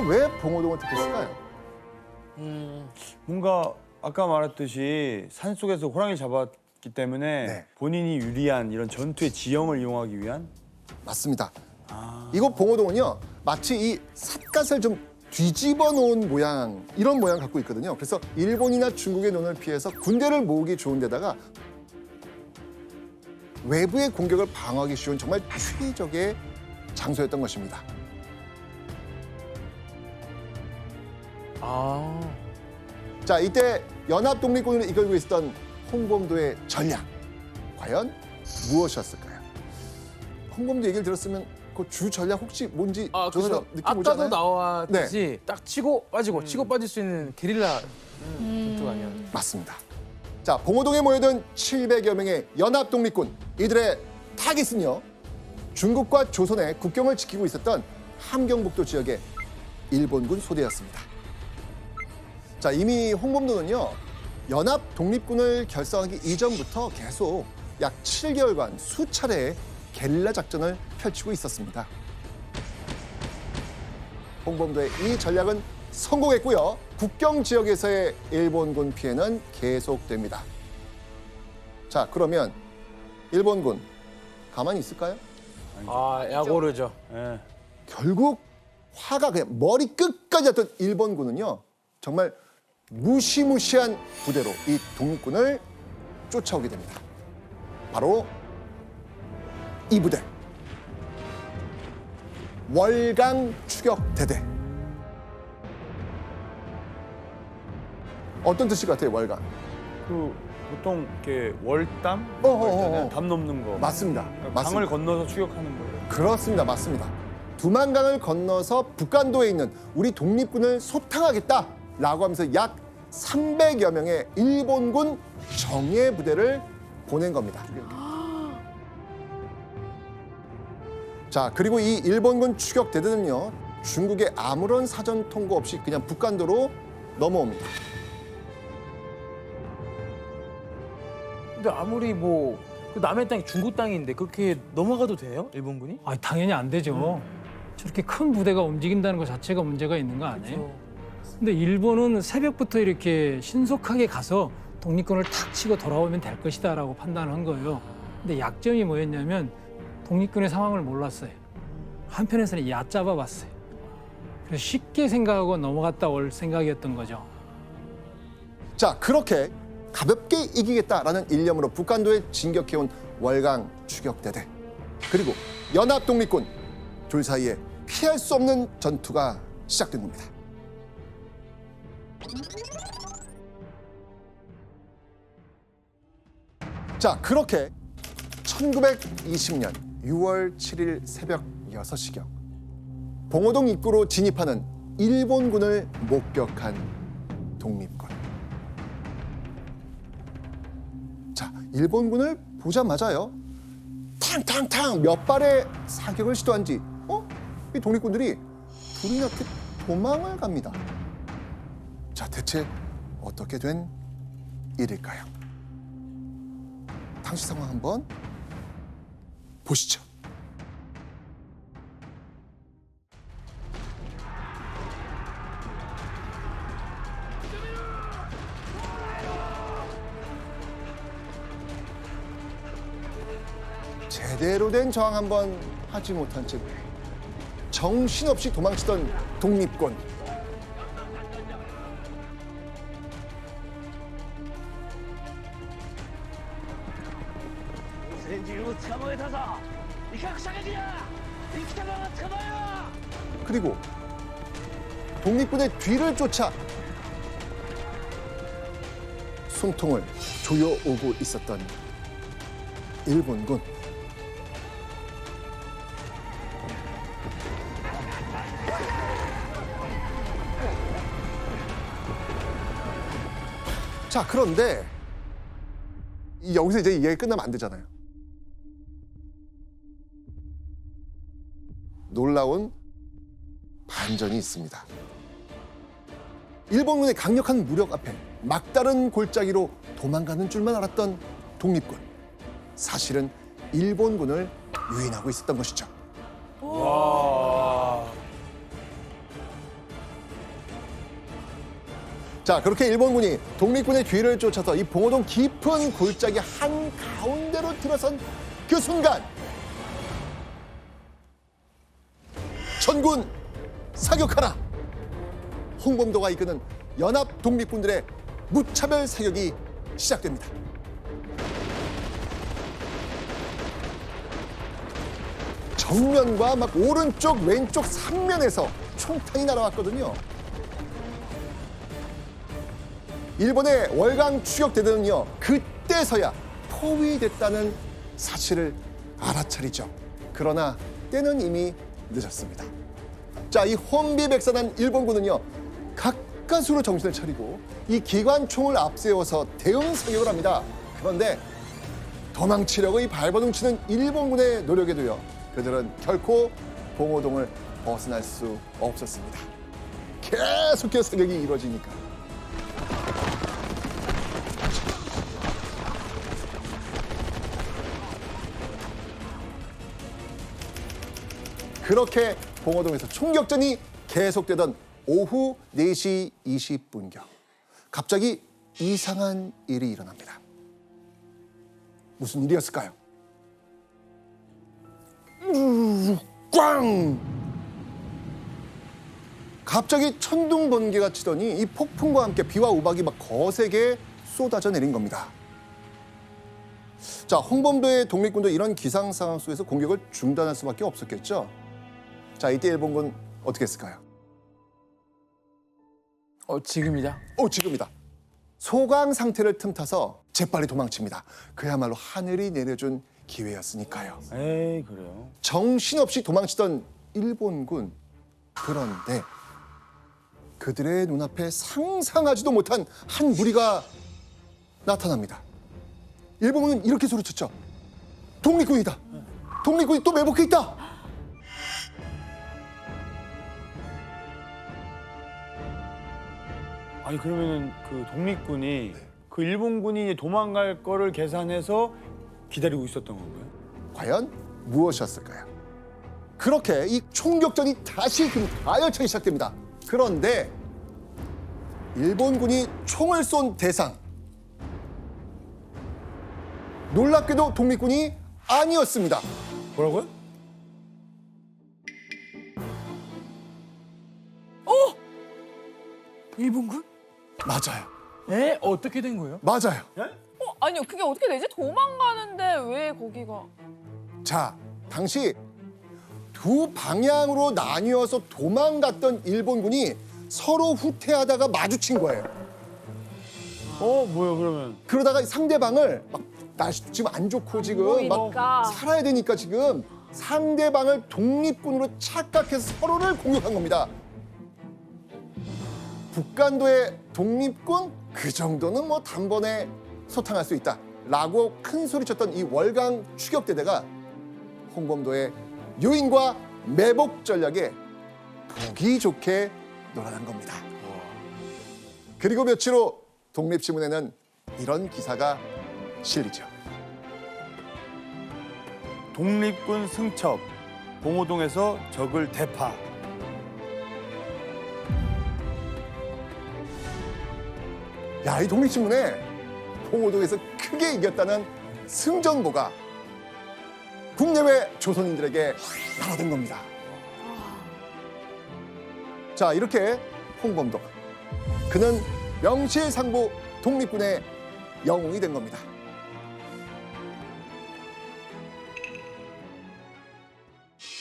이거 왜 봉오동을 택했을까요? 뭔가 아까 말했듯이 산 속에서 호랑이 잡았기 때문에 네. 본인이 유리한 이런 전투의 지형을 이용하기 위한 맞습니다. 이곳 봉오동은요 마치 이 삿갓을 좀 뒤집어 놓은 모양 이런 모양 을 갖고 있거든요. 그래서 일본이나 중국의 눈을 피해서 군대를 모으기 좋은 데다가 외부의 공격을 방어하기 쉬운 정말 최적의 장소였던 것입니다. 아. 자 이때 연합 독립군을 이끌고 있었던 홍범도의 전략 과연 무엇이었을까요? 홍범도 얘기를 들었으면 그 주 전략 혹시 뭔지 아, 조사 그렇죠. 느낌 아까도? 나왔듯이 딱 치고 빠지고 치고 빠질 수 있는 게릴라 전투 가 아니야. 맞습니다. 자, 봉오동에 모여든 700여 명의 연합 독립군 이들의 타깃은요. 중국과 조선의 국경을 지키고 있었던 함경북도 지역의 일본군 소대였습니다. 자, 이미 홍범도는요. 연합 독립군을 결성하기 이전부터 계속 약 7개월간 수차례 게릴라 작전을 펼치고 있었습니다. 홍범도의 이 전략은 성공했고요. 국경 지역에서의 일본군 피해는 계속됩니다. 자, 그러면 일본군 가만히 있을까요? 아, 야고르죠. 예. 결국 화가 그냥 머리 끝까지 났던 일본군은요. 정말 무시무시한 부대로 이 독립군을 쫓아오게 됩니다. 바로 이 부대. 월강 추격 대대. 어떤 뜻일 것 같아요, 월강? 그 보통 이렇게 월담 어, 어, 어, 어. 담 넘는 거 맞습니다. 강을 맞습니다. 건너서 추격하는 거예요. 그렇습니다. 맞습니다. 두만강을 건너서 북간도에 있는 우리 독립군을 소탕하겠다 라고 하면서 약 300여 명의 일본군 정예 부대를 보낸 겁니다. 자, 그리고 이 일본군 추격 대대는요. 중국의 아무런 사전 통보 없이 그냥 북간도로 넘어옵니다. 근데 아무리 뭐그 남의 땅이 중국 땅인데 그렇게 넘어가도 돼요? 일본군이? 아, 당연히 안 되죠. 저렇게 큰 부대가 움직인다는 것 자체가 문제가 있는 거 아니에요? 근데 일본은 새벽부터 이렇게 신속하게 가서 독립군을 탁 치고 돌아오면 될 것이다라고 판단한 거예요. 근데 약점이 뭐였냐면 독립군의 상황을 몰랐어요. 한편에서는 얕잡아 봤어요. 그래서 쉽게 생각하고 넘어갔다 올 생각이었던 거죠. 자, 그렇게 가볍게 이기겠다라는 일념으로 북한도에 진격해온 월강 추격대대 그리고 연합 독립군 둘 사이에 피할 수 없는 전투가 시작된 겁니다. 자, 그렇게 1920년 6월 7일 새벽 6시경 봉오동 입구로 진입하는 일본군을 목격한 독립군. 자, 일본군을 보자마자요. 탕탕탕 몇 발의 사격을 시도한 뒤, 어? 이 독립군들이 불이 나게 도망을 갑니다. 자, 대체 어떻게 된 일일까요? 당시 상황 한번 보시죠. 제대로 된 저항 한번 하지 못한 채 정신없이 도망치던 독립군. 독립군의 뒤를 쫓아 숨통을 조여오고 있었던 일본군. 자, 그런데 이- 여기서 이제 이야기 끝나면 안 되잖아요. 놀라운 반전이 있습니다. 일본군의 강력한 무력 앞에 막다른 골짜기로 도망가는 줄만 알았던 독립군. 사실은 일본군을 유인하고 있었던 것이죠. 와. 자, 그렇게 일본군이 독립군의 뒤를 쫓아서 이 봉오동 깊은 골짜기 한 가운데로 들어선 그 순간 전군 사격하라! 홍범도가 이끄는 연합 독립군들의 무차별 사격이 시작됩니다. 정면과 막 오른쪽 왼쪽 삼면에서 총탄이 날아왔거든요. 일본의 월강 추격대들은요 그때서야 포위됐다는 사실을 알아차리죠. 그러나 때는 이미 늦었습니다. 자, 이 혼비백산한 일본군은요 가까스로 정신을 차리고 이 기관총을 앞세워서 대응 사격을 합니다. 그런데 도망치려고 이 발버둥 치는 일본군의 노력에도요 그들은 결코 봉오동을 벗어날 수 없었습니다. 계속해서 사격이 이루어지니까. 그렇게 봉오동에서 총격전이 계속되던 오후 4시 20분경 갑자기 이상한 일이 일어납니다. 무슨 일이었을까요? 꽝! 갑자기 천둥 번개가 치더니 이 폭풍과 함께 비와 우박이 막 거세게 쏟아져 내린 겁니다. 자, 홍범도의 독립군도 이런 기상 상황 속에서 공격을 중단할 수밖에 없었겠죠. 자, 이때 일본군 어떻게 했을까요? 어 지금이다. 어, 지금이다. 소강 상태를 틈타서 재빨리 도망칩니다. 그야말로 하늘이 내려준 기회였으니까요. 에이 그래요. 정신없이 도망치던 일본군. 그런데 그들의 눈앞에 상상하지도 못한 한 무리가 나타납니다. 일본군은 이렇게 소리쳤죠. 독립군이다. 독립군이 또 매복해 있다. 아니 그러면은 그 독립군이 그 일본군이 이제 도망갈 거를 계산해서 기다리고 있었던 건가요? 과연 무엇이었을까요? 그렇게 이 총격전이 다시 그 가열차기 시작됩니다. 그런데 일본군이 총을 쏜 대상 놀랍게도 독립군이 아니었습니다. 뭐라고요? 일본군? 맞아요. 에 어떻게 된 거예요? 맞아요. 어, 아니요, 그게 어떻게 되지? 도망가는데 왜 거기가? 자, 당시 두 방향으로 나뉘어서 도망갔던 일본군이 서로 후퇴하다가 마주친 거예요. 어 뭐야 그러면? 그러다가 상대방을 막 날씨 지금 안 좋고 지금 막 보이니까. 살아야 되니까 지금 상대방을 독립군으로 착각해서 서로를 공격한 겁니다. 북간도의 독립군 그 정도는 뭐 단번에 소탕할 수 있다라고 큰 소리쳤던 이 월강 추격대대가 홍범도의 유인과 매복 전략에 보기 좋게 놀아난 겁니다. 그리고 며칠 후 독립신문에는 이런 기사가 실리죠. 독립군 승첩 봉오동에서 적을 대파. 야, 이 독립신문에 봉오동에서 크게 이겼다는 승전보가 국내외 조선인들에게 나눠든 겁니다. 자, 이렇게 홍범도. 그는 명실상부 독립군의 영웅이 된 겁니다.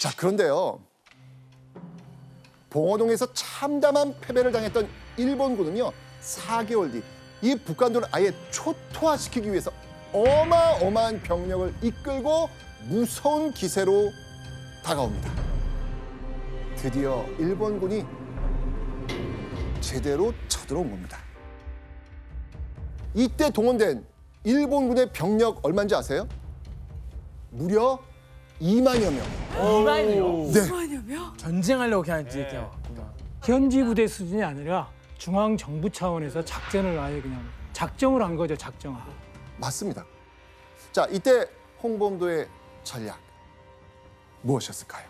자, 그런데요. 봉오동에서 참담한 패배를 당했던 일본군은요. 4개월 뒤 이 북한도를 아예 초토화시키기 위해서 어마어마한 병력을 이끌고 무서운 기세로 다가옵니다. 드디어 일본군이 제대로 쳐들어온 겁니다. 이때 동원된 일본군의 병력 얼마인지 아세요? 무려 2만여 명. 이만요. 네. 전쟁하려고 그냥 이제 왔구나. 현지 부대 수준이 아니라 중앙 정부 차원에서 작전을 아예 그냥 작정을 한 거죠, 작정을. 맞습니다. 자, 이때 홍범도의 전략 무엇이었을까요?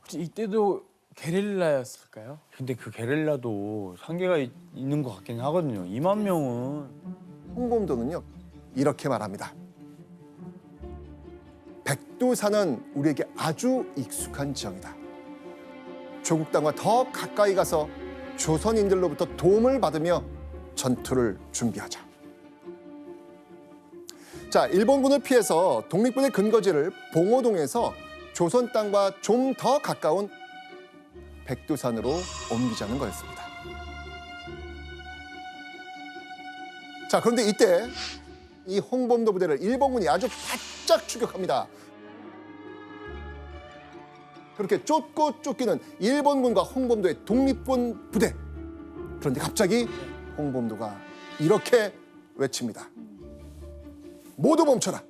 혹시 이때도 게릴라였을까요? 근데 그 게릴라도 한계가 있- 있는 것 같긴 하거든요. 2만 명은 홍범도는요 이렇게 말합니다. 백두산은 우리에게 아주 익숙한 지형이다. 조국 땅과 더 가까이 가서 조선인들로부터 도움을 받으며 전투를 준비하자. 자, 일본군을 피해서 독립군의 근거지를 봉오동에서 조선 땅과 좀 더 가까운 백두산으로 옮기자는 거였습니다. 자, 그런데 이때 이 홍범도 부대를 일본군이 아주 바짝 추격합니다. 그렇게 쫓고 쫓기는 일본군과 홍범도의 독립군 부대. 그런데 갑자기 홍범도가 이렇게 외칩니다. 모두 멈춰라.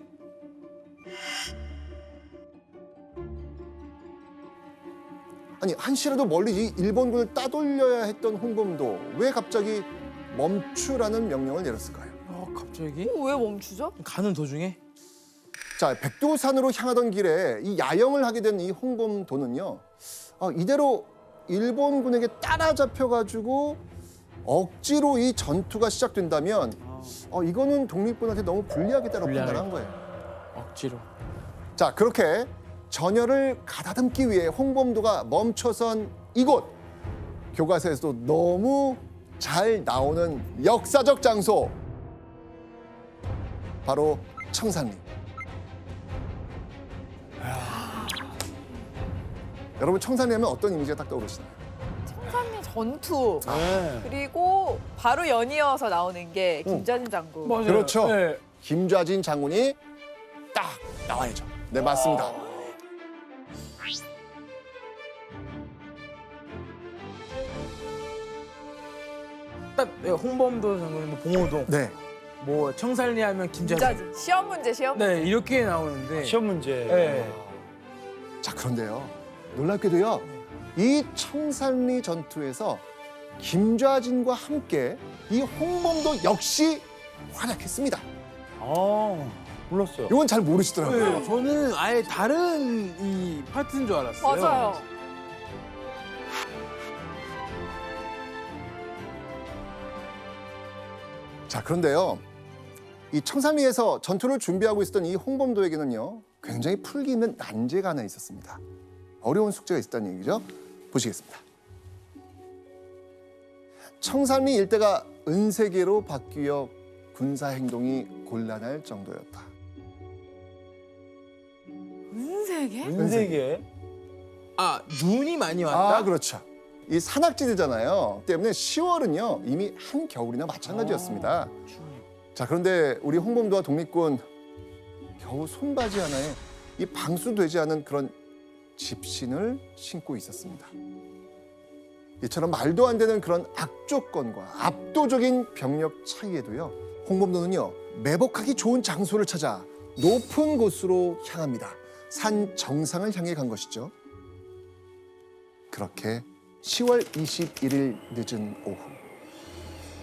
아니 한시라도 멀리 이 일본군을 따돌려야 했던 홍범도 왜 갑자기 멈추라는 명령을 내렸을까요? 어, 갑자기? 어, 왜 멈추죠? 가는 도중에? 자 백두산으로 향하던 길에 이 야영을 하게 된 이 홍범도는요 어, 이대로 일본군에게 따라잡혀 가지고 억지로 이 전투가 시작된다면 어, 이거는 독립군한테 너무 불리하겠다고 불리하겠다. 판단한 거예요. 억지로. 자 그렇게 전열을 가다듬기 위해 홍범도가 멈춰선 이곳 교과서에서도 너무 잘 나오는 역사적 장소 바로 청산리. 여러분 청산리 하면 어떤 이미지가 딱 떠오르시나요? 청산리 전투 네. 그리고 바로 연이어서 나오는 게 김자진 장군. 맞아요. 그렇죠. 네. 김좌진 장군이 딱 나와야죠. 네 맞습니다. 딱 네, 홍범도 장군, 뭐 봉호동, 네. 뭐 청산리 하면 김자진. 김자진 시험 문제 시험 문제. 네, 이렇게 나오는데. 시험 문제. 네. 자 그런데요 놀랍게도요 이 청산리 전투에서 김좌진과 함께 이 홍범도 역시 활약했습니다. 아 몰랐어요. 이건 잘 모르시더라고요. 네, 저는 아예 다른 이 파트인 줄 알았어요. 맞아요. 자 그런데요 이 청산리에서 전투를 준비하고 있었던 이 홍범도에게는요 굉장히 풀기 있는 난제가 하나 있었습니다. 어려운 숙제가 있었다는 얘기죠. 보시겠습니다. 청산리 일대가 은세계로 바뀌어 군사 행동이 곤란할 정도였다. 은세계? 은세계. 아, 눈이 많이 왔다? 아 그렇죠. 이 산악지대잖아요. 때문에 10월은요 이미 한 겨울이나 마찬가지였습니다. 자 그런데 우리 홍범도와 독립군 겨우 손바지 하나에 이 방수되지 않은 그런 집신을 신고 있었습니다. 이처럼 말도 안 되는 그런 악조건과 압도적인 병력 차이에도요 홍범도는요 매복하기 좋은 장소를 찾아 높은 곳으로 향합니다. 산 정상을 향해 간 것이죠. 그렇게 10월 21일 늦은 오후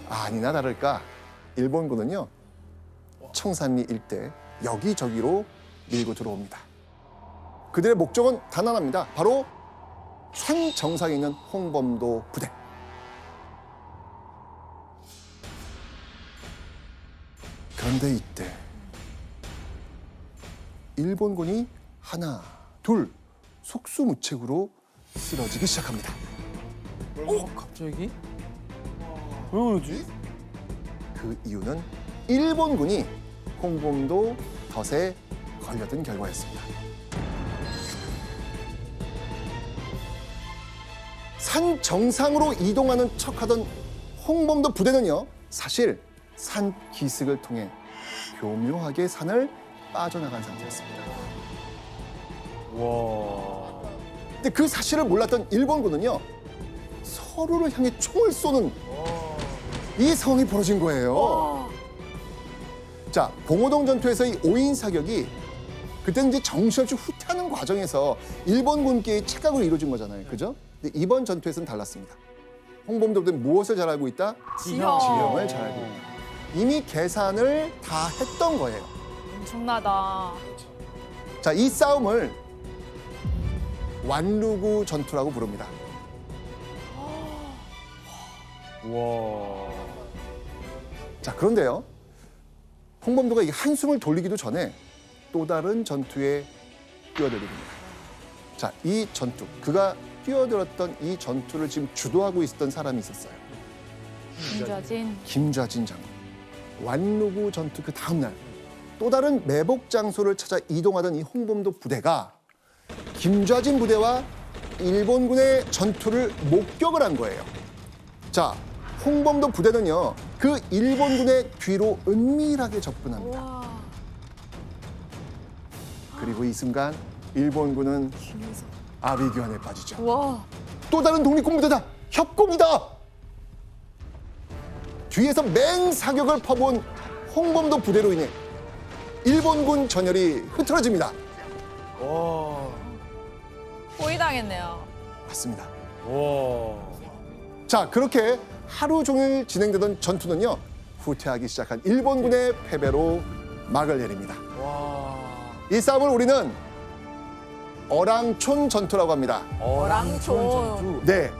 아니나 다를까 일본군은요 청산리 일대 여기저기로 밀고 들어옵니다. 그들의 목적은 단단합니다. 바로 산 정상에 있는 홍범도 부대. 그런데 이때 일본군이 하나, 둘 속수무책으로 쓰러지기 시작합니다. 어, 갑자기? 왜 그러지? 그 이유는 일본군이 홍범도 덫에 걸려든 결과였습니다. 산 정상으로 이동하는 척하던 홍범도 부대는요, 사실 산 기슭을 통해 교묘하게 산을 빠져나간 상태였습니다. 와. 근데 그 사실을 몰랐던 일본군은요, 서로를 향해 총을 쏘는 이 상황이 벌어진 거예요. 자, 봉오동 전투에서 이 5인 사격이 그때는 이제 정신없이 후퇴하는 과정에서 일본군께의 착각으로 이루어진 거잖아요. 그죠? 근데 이번 전투에서는 달랐습니다. 홍범도는 무엇을 잘 알고 있다? 지형. 지형을 잘 알고 있다. 이미 계산을 다 했던 거예요. 엄청나다. 자, 이 싸움을 완루구 전투라고 부릅니다. 와. 자 그런데요 홍범도가 이 한숨을 돌리기도 전에 또 다른 전투에 뛰어들입니다. 자 이 전투 그가 뛰어들었던 이 전투를 지금 주도하고 있었던 사람이 있었어요. 김좌진. 김좌진 장군. 완루구 전투 그 다음 날 또 다른 매복 장소를 찾아 이동하던 이 홍범도 부대가 김좌진 부대와 일본군의 전투를 목격을 한 거예요. 자, 홍범도 부대는요 그 일본군의 뒤로 은밀하게 접근합니다. 와. 그리고 이 순간 일본군은 아비규환에 빠지죠. 와. 또 다른 독립군 부대다! 협공이다! 뒤에서 맹사격을 퍼부은 홍범도 부대로 인해 일본군 전열이 흐트러집니다. 와. 포위당했네요. 맞습니다. 와. 자, 그렇게 하루 종일 진행되던 전투는요, 후퇴하기 시작한 일본군의 패배로 막을 내립니다. 와. 이 싸움을 우리는 어랑촌 전투라고 합니다. 어랑촌. 전투. 네.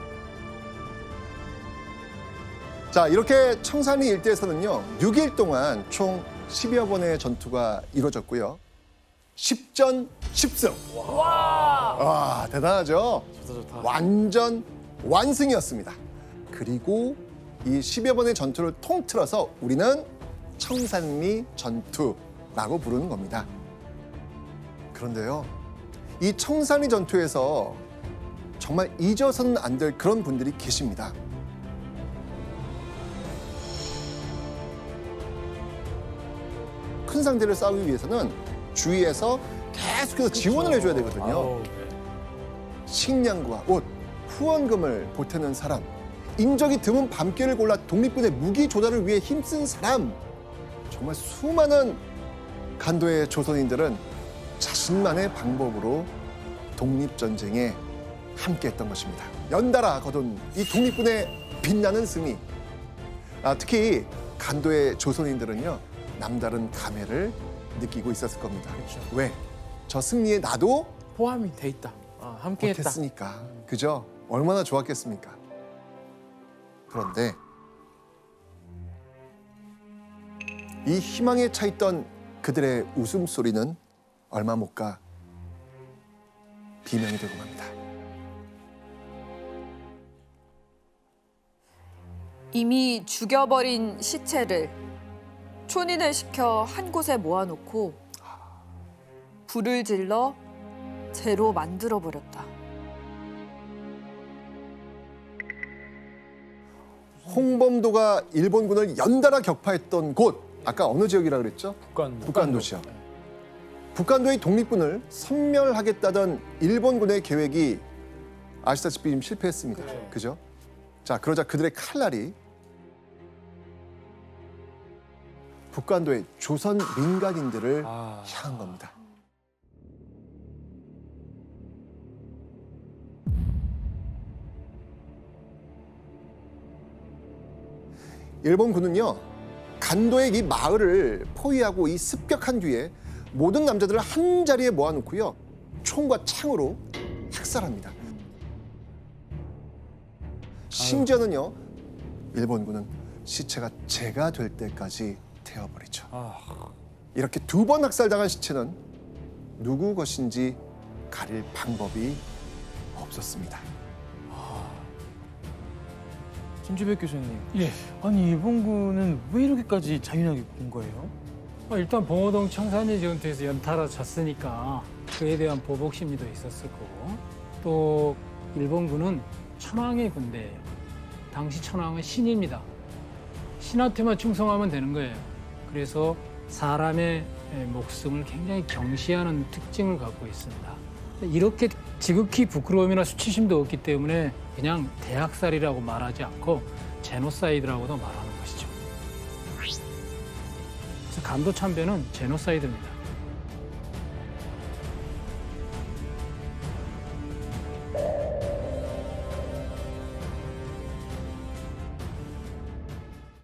자, 이렇게 청산리 일대에서는요, 6일 동안 총 10여 번의 전투가 이루어졌고요. 10전 10승. 와. 와, 대단하죠? 좋다 좋다. 완전 완승이었습니다. 그리고 이 10여 번의 전투를 통틀어서 우리는 청산리 전투라고 부르는 겁니다. 그런데요, 이 청산리 전투에서 정말 잊어서는 안 될 그런 분들이 계십니다. 큰 상대를 싸우기 위해서는 주위에서 계속해서 지원을 해줘야 되거든요. 네. 식량과 옷, 후원금을 보태는 사람, 인적이 드문 밤길을 골라 독립군의 무기 조달을 위해 힘쓴 사람, 정말 수많은 간도의 조선인들은 자신만의 방법으로 독립전쟁에 함께했던 것입니다. 연달아 거둔 이 독립군의 빛나는 승리, 아, 특히 간도의 조선인들은요 남다른 감회를 느끼고 있었을 겁니다. 왜? 저 승리에 나도 포함이 돼 있다. 아, 함께했다. 못했으니까 그죠? 얼마나 좋았겠습니까? 그런데 이 희망에 차 있던 그들의 웃음소리는 얼마 못 가 비명이 되고 맙니다. 이미 죽여버린 시체를 촌인을 시켜 한 곳에 모아놓고 불을 질러 재로 만들어 버렸다. 홍범도가 일본군을 연달아 격파했던 곳 아까 어느 지역이라 그랬죠? 북한 북한도시요. 북한도의 독립군을 섬멸하겠다던 일본군의 계획이 아시다시피 실패했습니다. 그죠? 자, 그러자 그들의 칼날이 북한도의 조선 민간인들을 아. 향한 겁니다. 일본군은요 간도의 이 마을을 포위하고 이 습격한 뒤에 모든 남자들을 한 자리에 모아놓고요 총과 창으로 학살합니다. 심지어는요 일본군은 시체가 재가 될 때까지 태워버리죠. 아. 이렇게 두 번 학살당한 시체는 누구 것인지 가릴 방법이 없었습니다. 김주백 교수님. 예. 아니 일본군은 왜 이렇게까지 잔인하게 군 거예요? 어, 일단 봉호동 청산리 전투에서 연타라 졌으니까 그에 대한 보복 심리도 있었을 거고 또 일본군은 천황의 군대예요. 당시 천황은 신입니다. 신한테만 충성하면 되는 거예요. 그래서 사람의 목숨을 굉장히 경시하는 특징을 갖고 있습니다. 이렇게 지극히 부끄러움이나 수치심도 없기 때문에 그냥 대학살이라고 말하지 않고 제노사이드라고도 것 간도 참배는 제노사이드입니다.